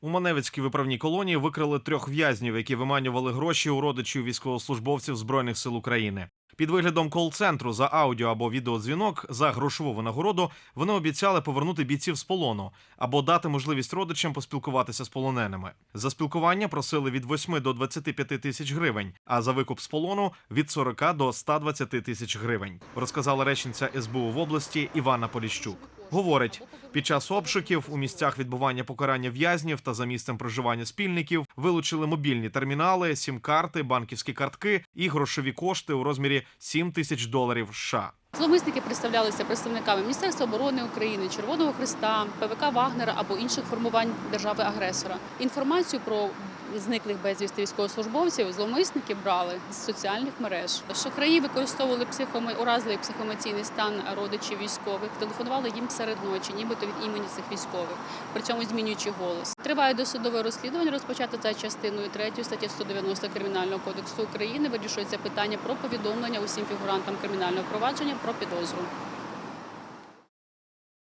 У Маневицькій виправній колонії викрили трьох в'язнів, які виманювали гроші у родичів військовослужбовців збройних сил України. Під виглядом кол-центру за аудіо або відеодзвінок за грошову винагороду вони обіцяли повернути бійців з полону або дати можливість родичам поспілкуватися з полоненими. За спілкування просили від 8 до 25 тисяч гривень, а за викуп з полону від 40 до 120 тисяч гривень. Розказала речниця СБУ в області Івана Поліщук. Говорить, під час обшуків у місцях відбування покарання в'язнів та за місцем проживання спільників вилучили мобільні термінали, сім-карти, банківські картки і грошові кошти у розмірі 7 тисяч доларів США. Зловмисники представлялися представниками Міністерства оборони України, Червоного Христа, ПВК Вагнера або інших формувань держави-агресора. Інформацію про зниклих безвісти військовослужбовців зловмисники брали з соціальних мереж. Шахраї використовували психомо... уразливий психоемоційний стан родичів військових, телефонували їм серед ночі, нібито від імені цих військових, при цьому змінюючи голос. Триває досудове розслідування, розпочато за частиною 3 статті 190 Кримінального кодексу України. Вирішується питання про повідомлення усім фігурантам кримінального провадження про підозру.